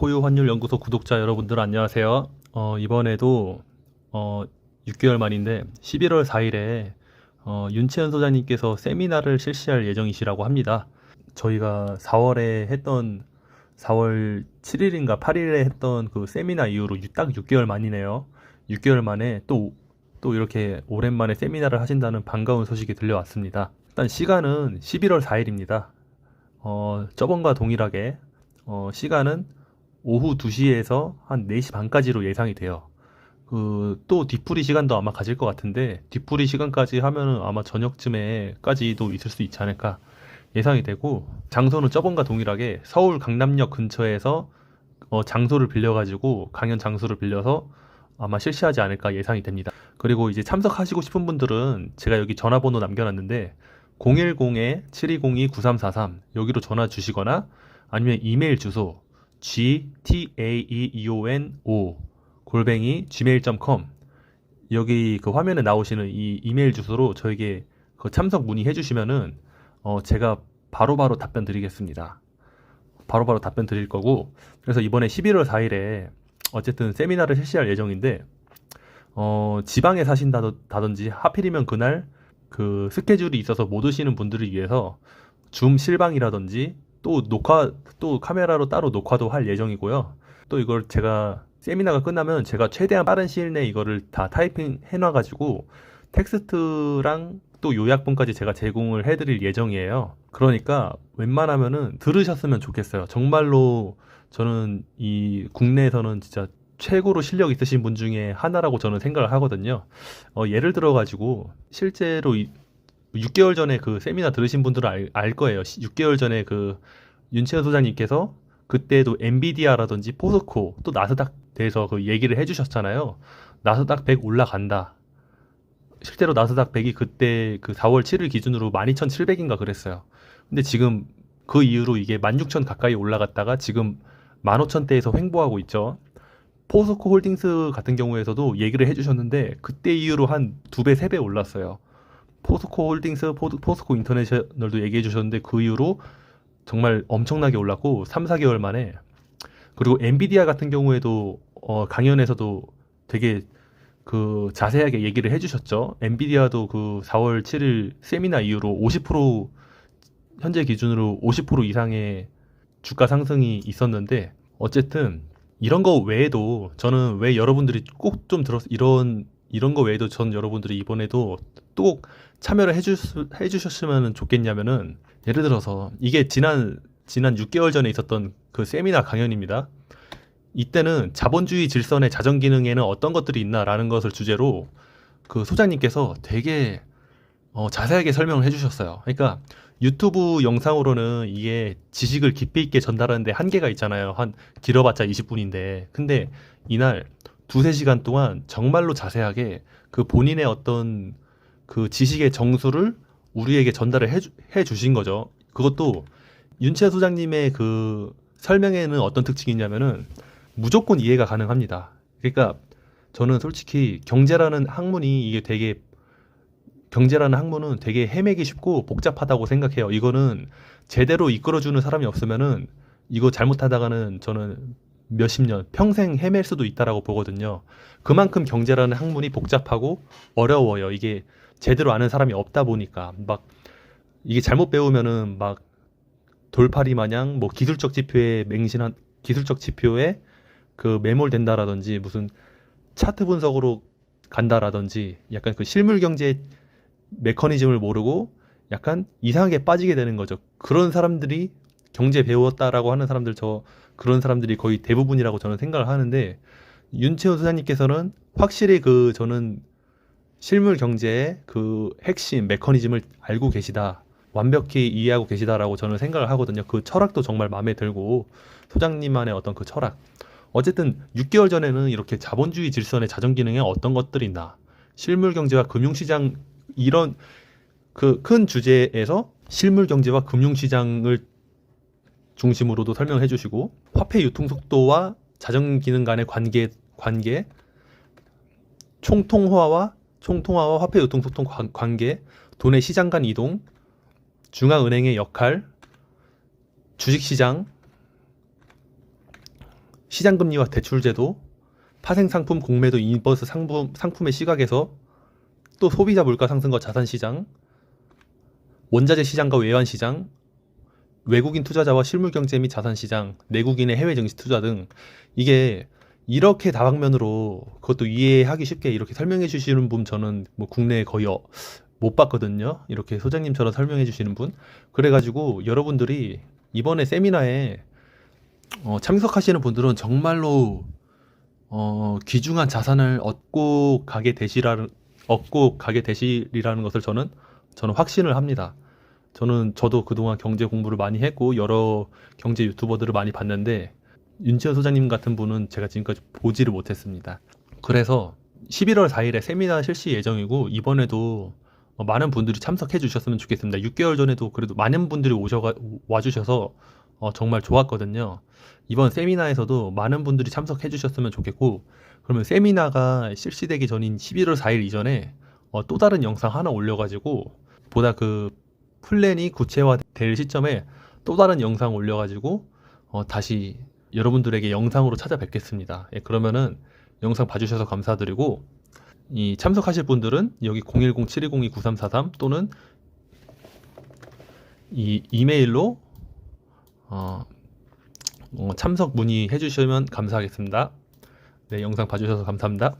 포유 환율 연구소 구독자 여러분들 안녕하세요. 어, 이번에도 어, 6개월 만인데 11월 4일에 어, 윤채연 소장님께서 세미나를 실시할 예정이시라고 합니다. 저희가 4월에 했던 4월 7일인가 8일에 했던 그 세미나 이후로 유- 딱 6개월 만이네요. 6개월 만에 또, 또 이렇게 오랜만에 세미나를 하신다는 반가운 소식이 들려왔습니다. 일단 시간은 11월 4일입니다. 어, 저번과 동일하게 어, 시간은 오후 2시에서 한 4시 반까지로 예상이 돼요. 그, 또 뒤풀이 시간도 아마 가질 것 같은데, 뒤풀이 시간까지 하면은 아마 저녁쯤에까지도 있을 수 있지 않을까 예상이 되고, 장소는 저번과 동일하게 서울 강남역 근처에서 어, 장소를 빌려가지고, 강연 장소를 빌려서 아마 실시하지 않을까 예상이 됩니다. 그리고 이제 참석하시고 싶은 분들은 제가 여기 전화번호 남겨놨는데, 010-7202-9343 여기로 전화 주시거나 아니면 이메일 주소 gtaeon5 골뱅이 gmail.com 여기 그 화면에 나오시는 이 이메일 주소로 저에게 그 참석 문의해 주시면은 어 제가 바로바로 답변 드리겠습니다. 바로 바로 답변 드릴 거고 그래서 이번에 11월 4일에 어쨌든 세미나를 실시할 예정인데 어 지방에 사신다든지 하필이면 그날 그 스케줄이 있어서 못 오시는 분들을 위해서 줌 실방이라든지 또 녹화 또 카메라로 따로 녹화도 할 예정이고요. 또 이걸 제가 세미나가 끝나면 제가 최대한 빠른 시일 내에 이거를 다 타이핑 해놔가지고 텍스트랑 또 요약본까지 제가 제공을 해드릴 예정이에요. 그러니까 웬만하면은 들으셨으면 좋겠어요. 정말로 저는 이 국내에서는 진짜 최고로 실력 있으신 분 중에 하나라고 저는 생각을 하거든요. 어, 예를 들어가지고 실제로 이 6개월 전에 그 세미나 들으신 분들은 알, 알 거예요. 6개월 전에 그 윤채연 소장님께서 그때도 엔비디아라든지 포스코 또 나스닥 대해서 그 얘기를 해주셨잖아요. 나스닥 100 올라간다. 실제로 나스닥 100이 그때 그 4월 7일 기준으로 12,700인가 그랬어요. 근데 지금 그 이후로 이게 16,000 가까이 올라갔다가 지금 15,000대에서 횡보하고 있죠. 포스코 홀딩스 같은 경우에서도 얘기를 해주셨는데 그때 이후로 한 두 배, 세 배 올랐어요. 포스코 홀딩스, 포, 포스코 인터내셔널도 얘기해 주셨는데 그 이후로 정말 엄청나게 올랐고 3, 4개월 만에 그리고 엔비디아 같은 경우에도 어, 강연에서도 되게 그 자세하게 얘기를 해주셨죠. 엔비디아도 그 4월 7일 세미나 이후로 50% 현재 기준으로 50% 이상의 주가 상승이 있었는데 어쨌든 이런 거 외에도 저는 왜 여러분들이 꼭 좀 들었 이런 이런 거 외에도 전 여러분들이 이번에도 또 참여를 해주, 해주셨으면 좋겠냐면은 예를 들어서 이게 지난 지난 6개월 전에 있었던 그 세미나 강연입니다. 이때는 자본주의 질선의 자정 기능에는 어떤 것들이 있나라는 것을 주제로 그 소장님께서 되게 어, 자세하게 설명을 해주셨어요. 그러니까 유튜브 영상으로는 이게 지식을 깊이 있게 전달하는데 한계가 있잖아요. 한 길어봤자 20분인데. 근데 이날 두세 시간 동안 정말로 자세하게 그 본인의 어떤 그 지식의 정수를 우리에게 전달을 해, 주신 거죠. 그것도 윤채 소장님의 그 설명에는 어떤 특징이 있냐면은 무조건 이해가 가능합니다. 그러니까 저는 솔직히 경제라는 학문이 이게 되게 경제라는 학문은 되게 헤매기 쉽고 복잡하다고 생각해요. 이거는 제대로 이끌어주는 사람이 없으면은 이거 잘못하다가는 저는 몇십 년, 평생 헤맬 수도 있다라고 보거든요. 그만큼 경제라는 학문이 복잡하고 어려워요. 이게 제대로 아는 사람이 없다 보니까 막 이게 잘못 배우면은 막 돌팔이 마냥 뭐 기술적 지표에 맹신한 기술적 지표에 그 매몰된다라든지 무슨 차트 분석으로 간다라든지 약간 그 실물 경제 메커니즘을 모르고 약간 이상하게 빠지게 되는 거죠. 그런 사람들이 경제 배웠다라고 하는 사람들 저 그런 사람들이 거의 대부분이라고 저는 생각을 하는데 윤채호 소장님께서는 확실히 그 저는 실물 경제의 그 핵심 메커니즘을 알고 계시다. 완벽히 이해하고 계시다라고 저는 생각을 하거든요. 그 철학도 정말 마음에 들고 소장님만의 어떤 그 철학. 어쨌든 6개월 전에는 이렇게 자본주의 질선의 자정 기능에 어떤 것들이 있나. 실물 경제와 금융 시장 이런 그 큰 주제에서 실물 경제와 금융 시장을 중심으로도 설명을 해주시고 화폐 유통 속도와 자정 기능 간의 관계 관계 총통화와 총통화와 화폐 유통 속도 관- 관계 돈의 시장 간 이동 중앙은행의 역할 주식 시장 시장금리와 대출제도, 파생상품 공매도 인버스 상품, 상품의 시각에서 또 소비자 물가 상승과 자산 시장, 원자재 시장과 외환 시장, 외국인 투자자와 실물 경제 및 자산 시장, 내국인의 해외 증시 투자 등 이게 이렇게 다방면으로 그것도 이해하기 쉽게 이렇게 설명해 주시는 분 저는 뭐 국내에 거의 어- 못 봤거든요. 이렇게 소장님처럼 설명해 주시는 분. 그래가지고 여러분들이 이번에 세미나에 어, 참석하시는 분들은 정말로 어, 귀중한 자산을 얻고 가게 되시라는 얻고 가게 되시리라는 것을 저는 저는 확신을 합니다. 저는 저도 그동안 경제 공부를 많이 했고 여러 경제 유튜버들을 많이 봤는데 윤지현 소장님 같은 분은 제가 지금까지 보지를 못했습니다. 그래서 11월 4일에 세미나 실시 예정이고 이번에도 어, 많은 분들이 참석해 주셨으면 좋겠습니다. 6개월 전에도 그래도 많은 분들이 오셔가 와주셔서 어, 정말 좋았거든요. 이번 세미나에서도 많은 분들이 참석해 주셨으면 좋겠고 그러면 세미나가 실시되기 전인 11월 4일 이전에 어, 또 다른 영상 하나 올려가지고 보다 그 플랜이 구체화될 시점에 또 다른 영상 올려가지고 어, 다시 여러분들에게 영상으로 찾아뵙겠습니다. 예, 그러면은 영상 봐주셔서 감사드리고 이 참석하실 분들은 여기 010-710-9343 또는 이 이메일로 어, 어, 참석 문의해 주시면 감사하겠습니다. 네, 영상 봐주셔서 감사합니다.